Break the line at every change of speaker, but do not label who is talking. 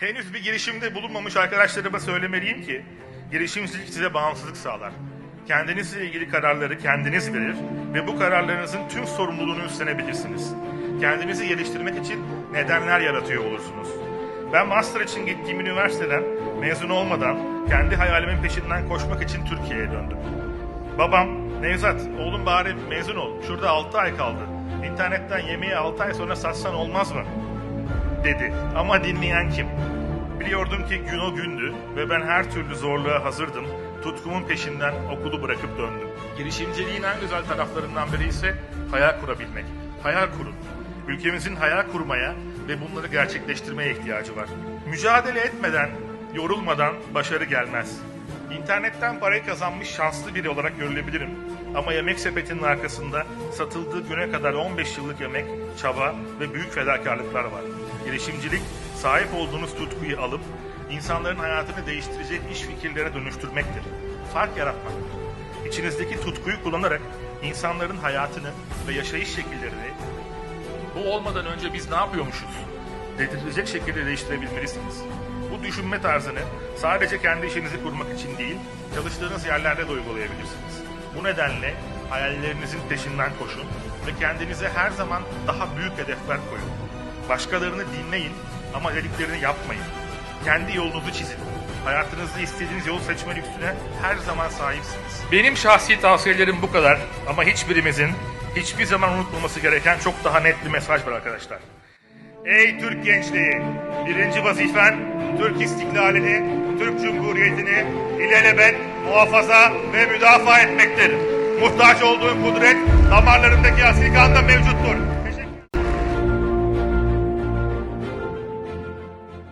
Henüz bir girişimde bulunmamış arkadaşlarıma söylemeliyim ki girişimcilik size bağımsızlık sağlar. Kendinizle ilgili kararları kendiniz verir ve bu kararlarınızın tüm sorumluluğunu üstlenebilirsiniz. Kendinizi geliştirmek için nedenler yaratıyor olursunuz. Ben master için gittiğim üniversiteden mezun olmadan kendi hayalimin peşinden koşmak için Türkiye'ye döndüm. Babam, Nevzat, oğlum bari mezun ol. Şurada 6 ay kaldı. İnternetten yemeği 6 ay sonra satsan olmaz mı? Dedi. Ama dinleyen kim? Biliyordum ki gün o gündü ve ben her türlü zorluğa hazırdım. Tutkumun peşinden okulu bırakıp döndüm. Girişimciliğin en güzel taraflarından biri ise hayal kurabilmek. Hayal kurun. Ülkemizin hayal kurmaya ve bunları gerçekleştirmeye ihtiyacı var. Mücadele etmeden, yorulmadan başarı gelmez. İnternetten parayı kazanmış şanslı biri olarak görülebilirim. Ama yemek sepetinin arkasında satıldığı güne kadar 15 yıllık emek, çaba ve büyük fedakarlıklar var. Girişimcilik, sahip olduğunuz tutkuyu alıp insanların hayatını değiştirecek iş fikirlere dönüştürmektir. Fark yaratmaktır. İçinizdeki tutkuyu kullanarak insanların hayatını ve yaşayış şekillerini bu olmadan önce biz ne yapıyormuşuz? Dedirtecek şekilde değiştirebilmelisiniz. Bu düşünme tarzını sadece kendi işinizi kurmak için değil, çalıştığınız yerlerde de uygulayabilirsiniz. Bu nedenle hayallerinizin peşinden koşun ve kendinize her zaman daha büyük hedefler koyun. Başkalarını dinleyin ama dediklerini yapmayın. Kendi yolunuzu çizin. Hayatınızda istediğiniz yolu seçme lüksüne her zaman sahipsiniz. Benim şahsi tavsiyelerim bu kadar ama hiçbirimizin hiçbir zaman unutmaması gereken çok daha net bir mesaj var arkadaşlar. Ey Türk gençliği! Birinci vazifen Türk istiklalini, Türk Cumhuriyeti'ni ilelebet muhafaza ve müdafaa etmektir. Muhtaç olduğun kudret damarlarındaki asil kanda mevcuttur.